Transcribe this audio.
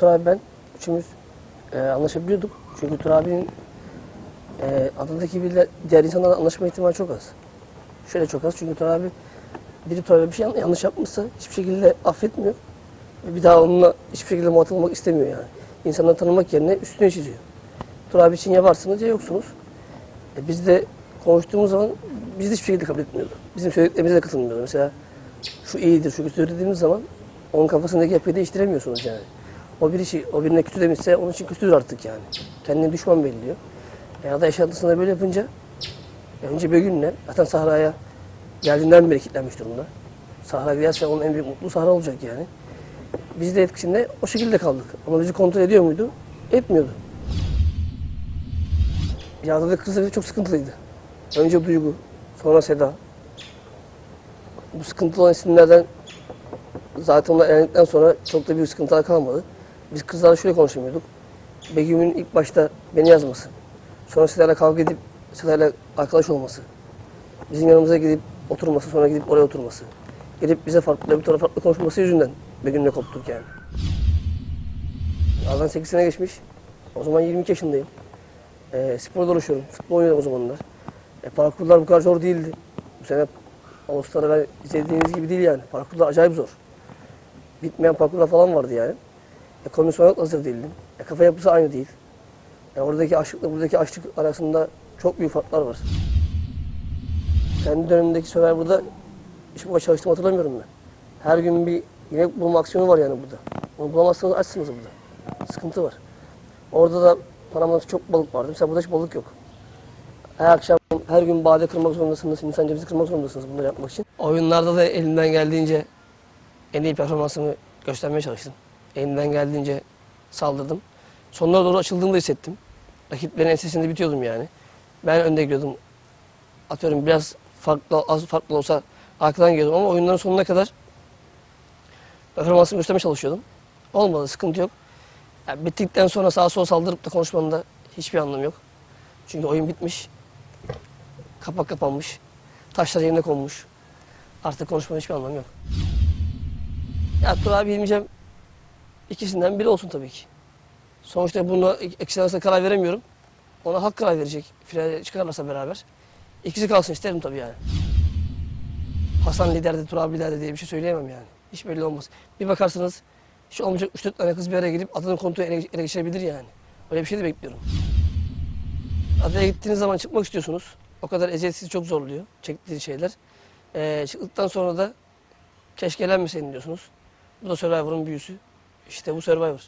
Tur abi ben üçümüz e, anlaşabiliyorduk. Çünkü Tur abinin e, adındaki biriyle diğer insanlarla anlaşma ihtimali çok az. Şöyle çok az çünkü Tur abi biri Tur abi bir şey yan- yanlış yapmışsa hiçbir şekilde affetmiyor. Bir daha onunla hiçbir şekilde muhatap olmak istemiyor yani. İnsanları tanımak yerine üstüne çiziyor. Tur abi için ya varsınız ya yoksunuz. E, biz de konuştuğumuz zaman biz de hiçbir şekilde kabul etmiyordu. Bizim söylediklerimize de katılmıyordu. Mesela şu iyidir, şu kötüdür dediğimiz zaman onun kafasındaki yapıyı değiştiremiyorsunuz yani. O bir işi, o birine kötü demişse onun için kötüdür artık yani. Kendini düşman belliyor. E, ya da yaşantısında böyle yapınca e, önce bir günle zaten sahraya geldiğinden beri kilitlenmiş durumda. Sahra giderse onun en büyük mutlu sahra olacak yani. Biz de etkisinde o şekilde kaldık. Ama bizi kontrol ediyor muydu? Etmiyordu. Yardımcı kızı çok sıkıntılıydı. Önce Duygu, sonra Seda. Bu sıkıntılı olan isimlerden zaten onlar evlendikten sonra çok da büyük sıkıntılar kalmadı. Biz kızlarla şöyle konuşamıyorduk. Begüm'ün ilk başta beni yazması. Sonra Seda'yla kavga edip Seda'yla arkadaş olması. Bizim yanımıza gidip oturması, sonra gidip oraya oturması. Gelip bize farklı, bir tarafa farklı konuşması yüzünden Begüm'le koptuk yani. Aradan 8 sene geçmiş. O zaman 22 yaşındayım. E, sporda uğraşıyorum. Futbol oynuyorum o zamanlar. E, parkurlar bu kadar zor değildi. Bu sene Avustralya'da izlediğiniz gibi değil yani. Parkurlar acayip zor. Bitmeyen parkurlar falan vardı yani. E, kondisyonel hazır değildim. E, kafa yapısı aynı değil. E, oradaki açlıkla buradaki açlık arasında çok büyük farklar var. Kendi dönemimdeki Survivor'da hiç bu kadar çalıştığımı hatırlamıyorum ben. Her gün bir yemek bulma aksiyonu var yani burada. Onu bulamazsanız açsınız burada. Sıkıntı var. Orada da Panama'da çok balık vardı. Mesela burada hiç balık yok. Her akşam, her gün bade kırmak zorundasınız, insan cevizi kırmak zorundasınız bunları yapmak için. Oyunlarda da elimden geldiğince en iyi performansımı göstermeye çalıştım. Elimden geldiğince saldırdım. Sonlara doğru açıldığımda hissettim. Rakiplerin ensesinde bitiyordum yani. Ben önde gidiyordum. Atıyorum biraz farklı, az farklı olsa arkadan geliyordum ama oyunların sonuna kadar performansımı göstermeye çalışıyordum. Olmadı, sıkıntı yok. Yani bittikten sonra sağa sola saldırıp da konuşmanın da hiçbir anlamı yok. Çünkü oyun bitmiş. Kapak kapanmış. Taşlar yerine konmuş. Artık konuşmanın hiçbir anlamı yok. Ya Tur abi Hilmi'cem ikisinden biri olsun tabii ki. Sonuçta bunu ikisi arasında karar veremiyorum. Ona hak karar verecek. Finale çıkarlarsa beraber. İkisi kalsın isterim tabii yani. Hasan liderdi, Tur abi liderdi diye bir şey söyleyemem yani. Hiç belli olmaz. Bir bakarsınız hiç olmayacak 3-4 tane kız bir araya gelip adının kontrolü ele, ele geçirebilir yani. Öyle bir şey de bekliyorum. Adaya gittiğiniz zaman çıkmak istiyorsunuz. O kadar eziyet sizi çok zorluyor. Çektiğiniz şeyler. Ee, çıktıktan sonra da keşke eğlenmeseydin diyorsunuz. Bu da Survivor'ın büyüsü. İşte bu Survivor.